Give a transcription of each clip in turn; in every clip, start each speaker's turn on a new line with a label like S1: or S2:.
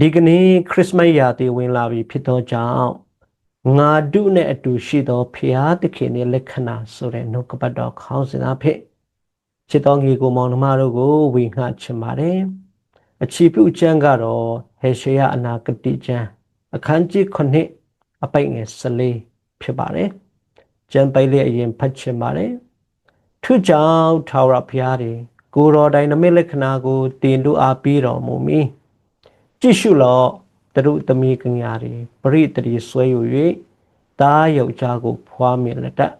S1: ဒီကနေ့ခရစ်စမတ်ရာသီဝင်လာပြီဖြစ်သောကြောင့်ငါဒုနဲ့အတူရှိသောဖျားသခင်ရဲ့လက္ခဏာဆိုတဲ့နှုတ်ကပတ်တော်ခေါင်းစဉ်အဖြစ်ချစ်တော်ငေကိုမောင်နှမတို့ကိုဝေငှချင်ပါတယ်အချီပြုကျမ်းကတော့ဟေရှယအနာဂတိကျမ်းအခန်းကြီး9အပိုင်ငယ်14ဖြစ်ပါတယ်ကျမ်းပိုက်လေးအရင်ဖတ်ချင်ပါတယ်ထို့ကြောင့်ထာဝရဘုရားသည်ကိုယ်တော်တိုင်နမိတ်လက္ခဏာကိုတင်တို့အားပြီးတော်မူမည် ကြည့်ရှုလော့သူတို့သမီးကညာတွေပရိတရီဆွဲယူ၍သားယောက်ျားကို ဖွားမြင်လက်တတ်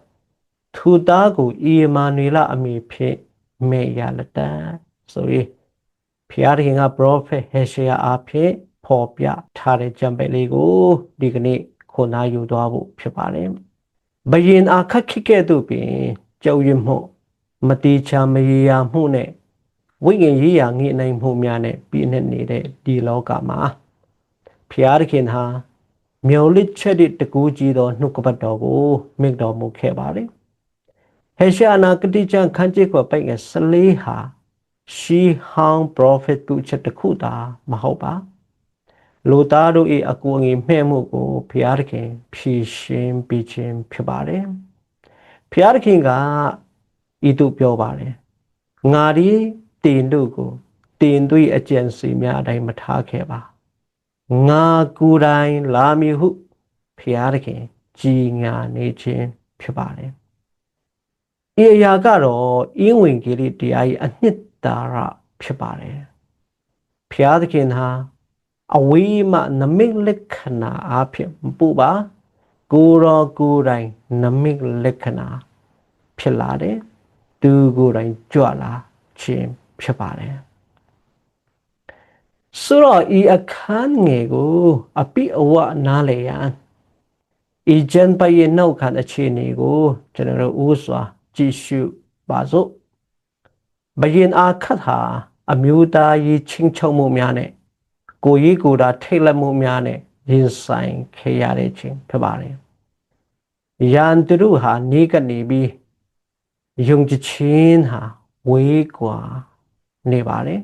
S1: သူသားကိုအီမာနွေလအမိဖြင့်မေရလက်တတ်ဆိုရင်ဖျားခင်ကပရောဖက်ဟေရှယာအားဖြင့်ဖော်ပြထားတဲ့ကြံပဲလေးကိုဒီကနေ့ခုနာယူသွားဖို့ဖြစ်ပါတယ်ဘယင်အခက်ခိကဲ့သို့ပင်ကြောက်ရွံ့မှုမတိချာမရေရာမှုနဲ့ ဝိညာဉ်ရေးရာငြိနိုင်မှုများနဲ့ပြည့်နေနေတဲ့ဒီလောကမှာဖျားသခင်ဟာမျော်လင့်ချက်တဲ့တကူကြီးသောနှုတ်ကပတ်တော်ကိုမိန့်တော်မူခဲ့ပါတယ်ဟေရှာနာကတိချံခန်းကျစ်ကိုပိုက်ငယ်14ဟာရှီဟောင်းပရောဖက်သူချက်တစ်ခုသာမဟုတ်ပါလူသားတို့၏အကူအငယ်မှဲ့မှုကိုဖျားသခင် ဖြည့်ရှင်းပေးခြင်းဖြစ်ပါတယ်ဖျားသခင်ကဤသို့ပြောပါတယ်ငါဒီ တင်တို့ကိုတင်သွေးအကျံစီများအတိုင်းမထားခဲ့ပါငါကိုယ်တိုင်လာမည်ဟုဖျားသခင်ကြီးညာနေခြင်းဖြစ်ပါတယ်ဤအရာကတော့အင်းဝင်ကြီးလေးတရားကြီးအနှစ်သာရဖြစ်ပါတယ်ဖျားသခင်ဟာအဝေးမှနမိတ်လက္ခဏာအဖြစ်မပူပါကိုရောကိုယ်တိုင်နမိတ်လက္ခဏာဖြစ်လာတယ်သူကိုယ်တိုင်ကြွလာခြင်း ဖြစ်ပါတယ်ဆိုတော့ဤအခန်းငယ်ကိုအပိအဝနားလေရန်ဤဂျန်ပရဲ့နောက်ခံအခြေအနေကိုကျွန်တော်တို့ဥစွာကြည့်ရှုပါစို့ဘယင်အာခတ်ဟာအမျိုးသားရေးချင်းချုံမှုများနဲ့ကိုကြီးကိုယ်တာထိတ်လန့်မှုများနဲ့ရင်ဆိုင်ခဲ့ရတဲ့ခြင်းဖြစ်ပါတယ်။ယန်သူတို့ဟာနေကနေပြီးယုံကြည်ခြင်းဟာဝေးကွာ နေပါတယ်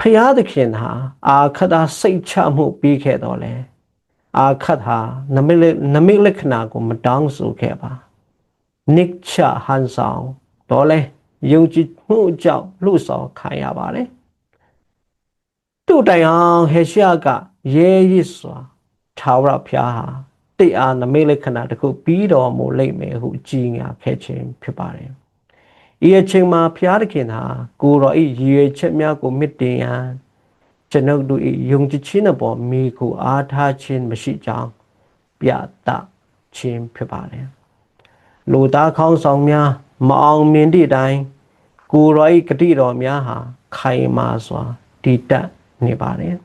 S1: ဖျားသခင်ဟာအာခတ်တာစိတ်ချမှုပြီးခဲ့တော့လေအာခတ်ဟာနမိတ်နမိတ်လက္ခဏာကိုမတောင်းဆိုခဲ့ပါနိချဟန်ဆောင်တော့လေယုံကြည်မှုကြောင့်လှုပ်ဆောင်ခံရပါတယ်သူ့တိုင်အောင်ဟေရှာကရဲရစ်စွာထာဝရဘုရားဟာတိတ်အားနမိတ်လက္ခဏာတခုပြီးတော်မူလိမ့်မယ်ဟုကြီးညာခဲ့ခြင်းဖြစ်ပါတယ် ဤအချိန်မှာဘုရားသခင်ဟာကိုတော်ဤရည်ရွယ်ချက်များကိုမြင့်တင်ရန်ကျွန်ုပ်တို့ဤယုံကြည်ခြင်းအပေါ်မိကိုအားထားခြင်းမရှိကြောင်းပြသခြင်းဖြစ်ပါတယ်လူသားခေါင်းဆောင်များမအောင်မြင်သည့်အတိုင်းကိုတော်ဤဂတိတော်များဟာခိုင်မာစွာတည်တတ်နေပါတယ်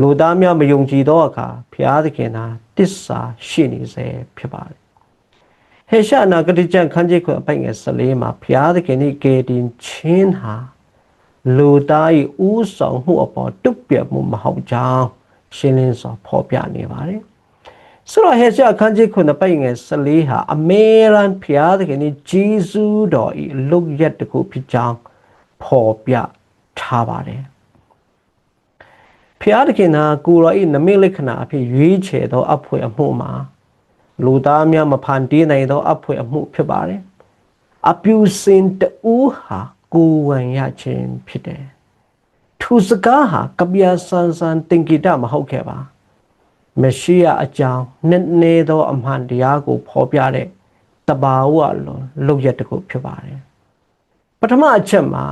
S1: လူသားများမယုံကြည်သောအခါဘုရားသခင်ဟာတစ္ဆာရှိနေစေဖြစ်ပါတယ် ဟေရှာနာဂတိကျမ်းခန်းကြီးခွအပိုင်ငယ်14မှာဘုရားသခင်၏ကေတင်ချင်းဟာလူသား၏ဥဆောင်မှုအပေါ်တုပြတ်မှုမဟုတ်ကြောင်းရှင်းလင်းစွာဖော်ပြနေပါတယ်ဆိုတော့ဟေရှာခန်းကြီးခွအပိုင်ငယ်14ဟာအမေရန်ဘုရားသခင်၏ဂျေဇူးတော်၏လုတ်ရက်တစ်ခုဖြစ်ကြောင်းဖော်ပြထားပါတယ်ဖျားသခင်ဟာကိုရောဤနမိတ်လက္ခဏာအဖြစ်ရွေးချယ်သောအဖွယ်အမှုမှာ လူသားများမဖန်တီးနိုင်သောအဖွယ်အမှုဖြစ်ပါတယ်အပြူစင်တူဟာကိုယ်ဝံရခြင်းဖြစ်တယ်သူစကားဟာကပြဆန်းဆန်းတင်ကိတမဟုတ်ခဲ့ပါမရှိယအကြောင်းနှစ်နေသောအမှန်တရားကိုဖော်ပြတဲ့တဘာဝလုံးလောက်ရတခုဖြစ်ပါတယ်ပထမအချက်မှာ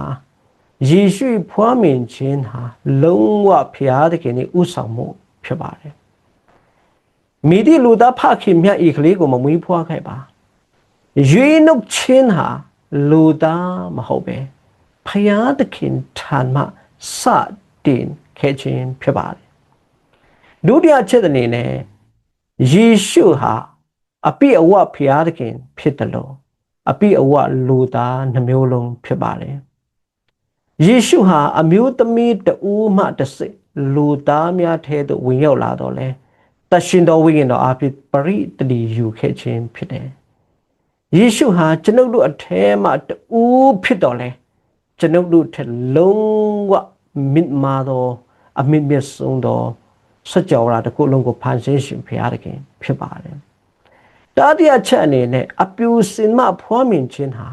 S1: ယေရှုဖွားမြင်ခြင်းဟာလုံးဝဖျားသခင်၏ဥဆောင်မှုဖြစ်ပါတယ် မိဒီလူသားဖခင်မြတ်ဤကလေးကိုမမွေးဖွားခဲ့ပါရွေးနှုတ်ခြင်းဟာလူသားမဟုတ်ပဲဖယားသခင်ထံမှစတင်ခဲ့ခြင်းဖြစ်ပါတယ်ဒုတိယချက်အနေနဲ့ယေရှုဟာအပိအဝဖျားသခင် ဖြစ်တယ်လို့အပိအဝလူသားနှမျိုးလုံးဖြစ်ပါတယ်ယေရှုဟာအမျိုးသမီးတူမှတစိလူသားများထဲသို့ဝင်ရောက်လာတော့လဲ တရှင်တော်ဝိညာဉ်တော်အဖြစ်ပရိတတိယူခဲ့ခြင်းဖြစ်တယ်။ယေရှုဟာကျွန်ုပ်တို့အထဲမှာတူဖြစ်တော်လဲကျွန်ုပ်တို့ထက်လုံးဝမြင့်မာသောအမြင့်မြတ်ဆုံးသောစัจ java တစ်ခုလုံးကိုဖန်ဆင်းရှင်ဘုရားသခင်ဖြစ်ပါတယ်တတိယချက်အနေနဲ့အပြူစင်မဖွားမြင်ခြင်းဟာ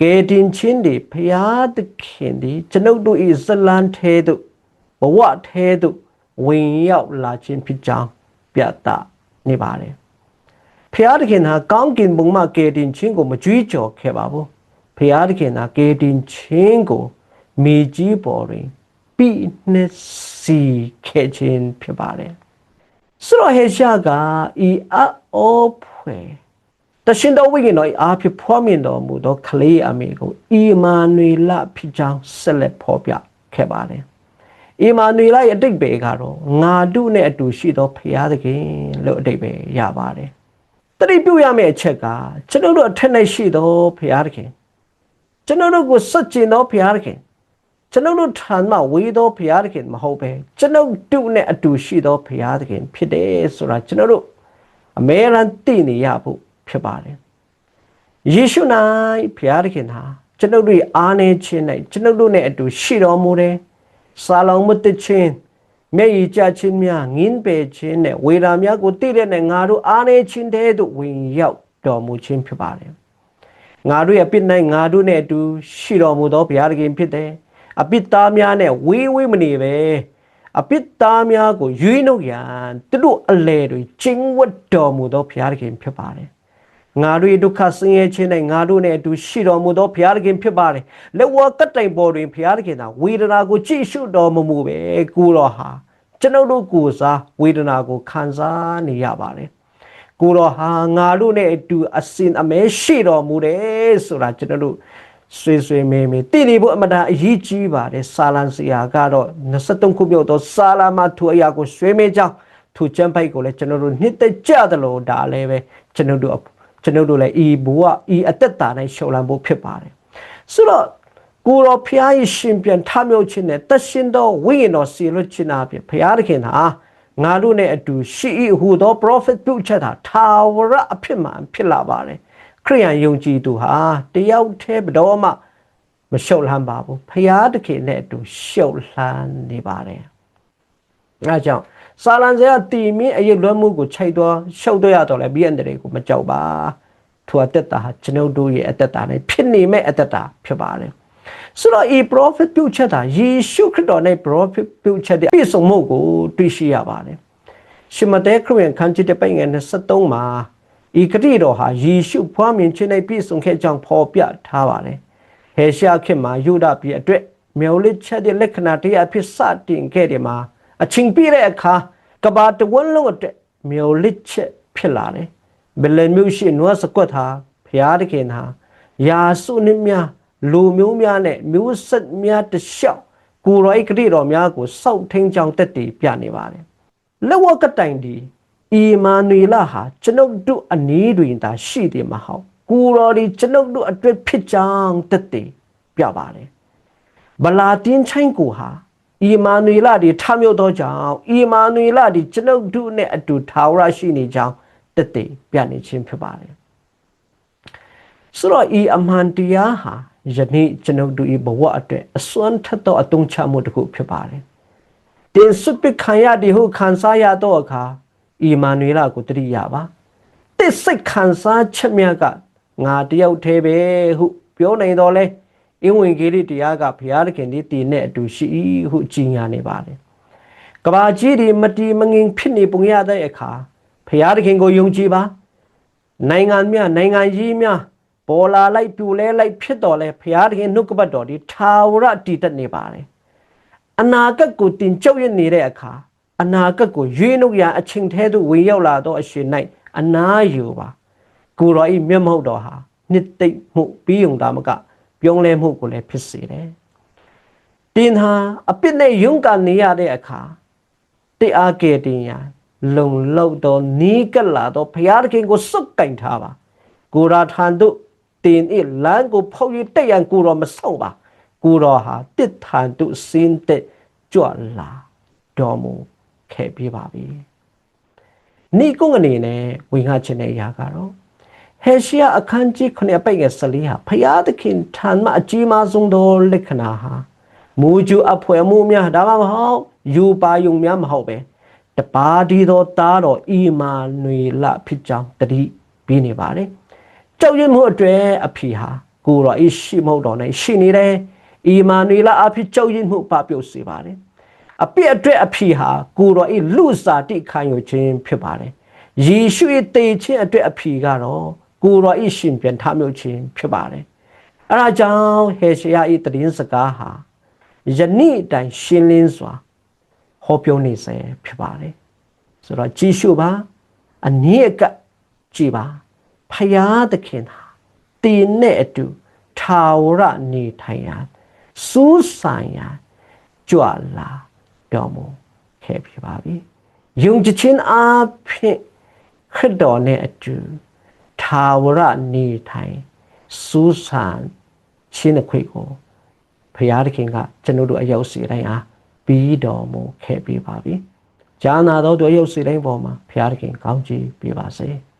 S1: ကဲတင်ချင်းတွေဘုရားသခင်ဒီကျွန်ုပ်တို့၏ဇလံထဲသို့ဘဝထဲသို့ဝင်ရောက်လာခြင်းဖြစ်ကြောင်း ပြသနေပါတယ်ဖျားသခင်ဟာကောင်းကင်ဘုံမှာကယ်တင်ခြင်းကိုမကြွေးကြော်ခဲ့ပါဘူးဖျားသခင်ဟာကယ်တင်ခြင်းကိုမြေကြီးပေါ်တွင်ပြည့်နှစ်စီခဲ့ခြင်းဖြစ်ပါတယ်ဆိုတော့ဟေရှာကဤအောဖွယ်တရှင်တော်ဝိညာဉ်တော်၏အားဖြင့်ဖွားမြင်တော်မူသောခလေးအမေကိုအီမာနွေလဖြစ်ကြောင်းဆက်လက်ဖော်ပြခဲ့ပါတယ် အီမာနွေလရဲ့အတိတ်ပဲကတော့ငါတို့နဲ့အတူရှိသောဖရာသခင်လို့အတိတ်ပဲရပါတယ်တတိပြုရမယ့်အချက်ကကျွန်တော်တို့အထက်၌ရှိသောဖရာသခင်ကျွန်တော်တို့ကိုစัจကျင်သောဖရာသခင်ကျွန်တော်တို့ထံမှဝေသောဖရာသခင်မဟုတ်ပဲကျွန်တော်တို့နဲ့အတူရှိသောဖရာသခင် ဖြစ်တယ်ဆိုတာကျွန်တော်တို့အမေရန်သိနေရဖို့ဖြစ်ပါတယ်ယေရှု၌ဖရာသခင်ဟာကျွန်တော်တို့အားနေခြင်း၌ကျွန်တော်တို့နဲ့အတူရှိတော်မူတယ် စာလောင်မတခြင်းမျက်ရည်ကျခြင်းများငင်းပယ်ခြင်းနဲ့ဝေဒာများကိုသိတဲ့နဲ့ငါတို့အားနေခြင်းတဲ့သို့ဝင်ရောက်တော်မူခြင်းဖြစ်ပါတယ်ငါတို့ရဲ့ပြစ်၌ငါတို့နဲ့အတူရှိတော်မူသောဘုရားသခင်ဖြစ်တယ်အပြစ်သားများနဲ့ဝေးဝေးမနေပဲအပြစ်သားများကိုရွေးနှုတ်ရန်သူတို့အလဲတွေကျင့်ဝတ်တော်မူသောဘုရားသခင်ဖြစ်ပါတယ် ငါတို့၏ဒုက္ခဆင်းရဲခြင်း၌ငါတို့နှင့်အတူရှိတော်မူသောဘုရားသခင်ဖြစ်ပါတယ်လက်ဝါးကတိုင်ပေါ်တွင်ဘုရားသခင်သာဝေဒနာကိုကြည့်ရှုတော်မမူပဲကိုတော်ဟာကျွန်ုပ်တို့ကိုယ်စားဝေဒနာကိုခံစားနေရပါတယ်ကိုတော်ဟာငါတို့နဲ့အတူအစင်အမဲရှိတော်မူတယ်ဆိုတာကျွန်တော်တို့ဆွေဆွေမေမေတည်နေဖို့အမတန်အရေးကြီးပါတယ်စာလန်စရာကတော့23ခုမြောက်သောစာလာမထူအရာကိုဆွေးမေကြောင်းထူချမ်းပိုက်ကိုလည်းကျွန်တော်တို့နှစ်သက်ကြတယ်လို့ဒါလည်းပဲကျွန်တော်တို့ ကျွန်တော်တို့လည်းဤဘဝဤအသက်တာနဲ့ရှုံလန်းဖို့ဖြစ်ပါတယ်ဆိုတော့ကိုရောဖျားရဲ့ရှင်ပြန်ထမြောက်ခြင်းနဲ့တရှင်တော်ဝိညာဉ်တော်စီလွတ်ခြင်းအပြင်ဖျားသခင်ဟာငါတို့နဲ့အတူရှိ၏ဟူသော prophet ပြုချက်တာထာဝရအဖြစ်မှန်ဖြစ်လာပါတယ်ခရိယန်ယုံကြည်သူဟာတယောက်တည်းဘတော်မှမရှုပ်လန်းပါဘူးဖျားသခင်နဲ့အတူရှုပ်လန်းနေပါတယ်အဲကြောင့် စာလန်စရာတီမင်းအရေးလွှမ်းမှုကိုချိန်သွားရှုပ်တော့ရတော့လဲဘီအန်တွေကိုမကြောက်ပါထိုအသက်တာဟာကျွန်ုပ်တို့ရဲ့အသက်တာနဲ့ဖြစ်နေမဲ့အသက်တာဖြစ်ပါတယ်ဆိုတော့ဤ prophet ပြုချက်တာယေရှုခရစ်တော်နဲ့ prophet ပြုချက်တဲ့ပြည့်စုံမှုကိုတွေ့ရှိရပါတယ်ရှမတဲခရစ်ယာန်ခန်းကြီးတဲ့ပိုင်ငယ်23မှာဤကတိတော်ဟာယေရှုဖွားမြင်ခြင်းနဲ့ပြည့်စုံခဲ့ကြောင်းဖော်ပြထားပါတယ်ဟေရှာခေတ်မှာယုဒပြည်အတွက်မြော်လစ်ချက်တဲ့လက္ခဏာတရားဖြစ်စတင်ခဲ့တယ်မှာ အချင်းပြည့်တဲ့အခါကဘာတဝန်းလုံးအတွက်မျောလစ်ချက်ဖြစ်လာတယ်ဘယ်လမျိုးရှိနွားစကွက်ဟာဖျားတခင်ဟာယာစုနှစ်များလူမျိုးများနဲ့မျိုးဆက်များတလျှောက်ကိုရိုက်ဂရိတော်များကိုစောက်ထင်းကြောင်တက်တည်ပြနေပါတယ်လက်ဝကတိုင်ဒီအီမာနွေလဟာကျွန်ုပ်တို့အနည်းတွင်သာရှိတယ်မဟုတ်ကိုရော်ဒီကျွန်ုပ်တို့အတွက်ဖြစ်ကြောင်းတက်တည်ပြပါတယ်ဗလာတင်းချိုင်းကိုဟာ အီမာနွေလဒီထမြောက်သောကြောင့်အီမာနွေလဒီကျွန်ုပ်တို့နဲ့အတူထာဝရရှိနေကြောင်းတက်တည်ပြနေခြင်းဖြစ်ပါတယ်ဆိုတော့ဤအမှန်တရားဟာယနေ့ကျွန်ုပ်တို့ဤဘဝအတွက်အစွမ်းထက်သောအတုံးချမှုတစ်ခုဖြစ်ပါတယ်တင်စွပခံရဒီဟုခံစားရတော့အခါအီမာနွေလကိုတတိယပါတစ်စိတ်ခံစားချက်မြတ်ကငါတယောက်တည်းပဲဟုပြောနိုင်တော့လဲ အင်ဝင်ကြီးလေးတရားကဘုရားသခင်ဒီတည်နဲ့အတူရှိဟုကြီးညာနေပါတယ်ကဘာကြီးဒီမတီမငင်ဖြစ်နေပုံရတဲ့အခါဘုရားသခင်ကိုယုံကြည်ပါနိုင်ငံမြနိုင်ငံကြီးများပေါ်လာလိုက်ပြူလဲလိုက်ဖြစ်တော်လဲဘုရားသခင်နှုတ်ကပတ်တော်ဒီထာဝရတည်တတ်နေပါတယ်အနာဂတ်ကိုတင်ကြုတ်ရနေတဲ့အခါအနာဂတ်ကိုရွေးနှုတ်ရအချိန်သေးသို့ဝင်ရောက်လာသောအရှင်၌အနာယူပါကိုရောဤမျက်မှောက်တော်ဟာနှစ်သိမ့်မှုပြီးုံသားမက ပြောင်းလဲမှုကိုလည်းဖြစ်စေတယ်တင်ဟာအပြစ်နဲ့ယုံကနေရတဲ့အခါတိအားကယ်တင်ရလုံလောက်သောနီးကပ်လာသောဘုရားသခင်ကိုစွတ်ကင်ထားပါကိုရာထံတို့တင်ဤလမ်းကိုဖောက်၍တက်ရန်ကိုရောမဆောင်ပါကိုရောဟာတစ်ထံတို့စင်းတဲ့ကြွလာတော်မူခဲ့ပြပါပြီနိကုန်းအနေနဲ့ဝင်ငှခြင်းတဲ့အရာကတော့ ဟေရှယအခန်းကြီး9ပိတ်ငယ်14ဟာဖျားသခင်ထံမှအကြီးမားဆုံးသောလက္ခဏာဟာမူဂျူအဖွဲမှုများဒါမှမဟုတ်ယူပါယုံများမဟုတ်ပဲတပါးဒီသောသားတော်ဤမာနွေလဖြစ်ကြောင်းတတိပြီးနေပါတယ်ကြောက်ရွံ့မှုအတွေ့အဖေဟာကိုတော်ဤရှိမဟုတ်တော်နဲ့ရှိနေတယ်ဤမာနွေလအဖြစ်ကြောက်ရွံ့မှုပပြုတ်စေပါတယ်အပြစ်အတွက်အဖေဟာကိုတော်ဤလူစာတိခံယူခြင်းဖြစ်ပါတယ်ယေရှုရဲ့တေခြင်းအတွက်အဖေကတော့ ကိုတော်ဤရှင်ပြန်ထမြောက်ခြင်းဖြစ်ပါတယ်အဲဒါကြောင့်ဟေရှယဤတည်င်းစကားဟာယနေ့အတိုင်းရှင်းလင်းစွာဟောပြောနေစေဖြစ်ပါတယ်ဆိုတော့ကြည်ရှုပါအနည်းအကပ်ကြည်ပါဖယားသခင်ဟာတင်နဲ့အတူထာဝရနေထိုင်ရန်စူးဆိုင်ရန်ကြွလာတော်မူခဲ့ဖြစ်ပါပြီယုံကြည်ခြင်းအားဖြင့်ခရစ်တော်နဲ့အတူ ထာဝရနေထိုင်စူးဆိုင်ခြင်းအခွင့်ကိုဖရာသခင်ကကျွန်တို့အရောက်စီတိုင်းအားပြီးတော်မူခဲ့ပြီးပါပြီ။ဂျာနာတော်တို့အရောက်စီတိုင်းပေါ်မှာဖရာသခင်ကောင်းချီးပေးပါစေ။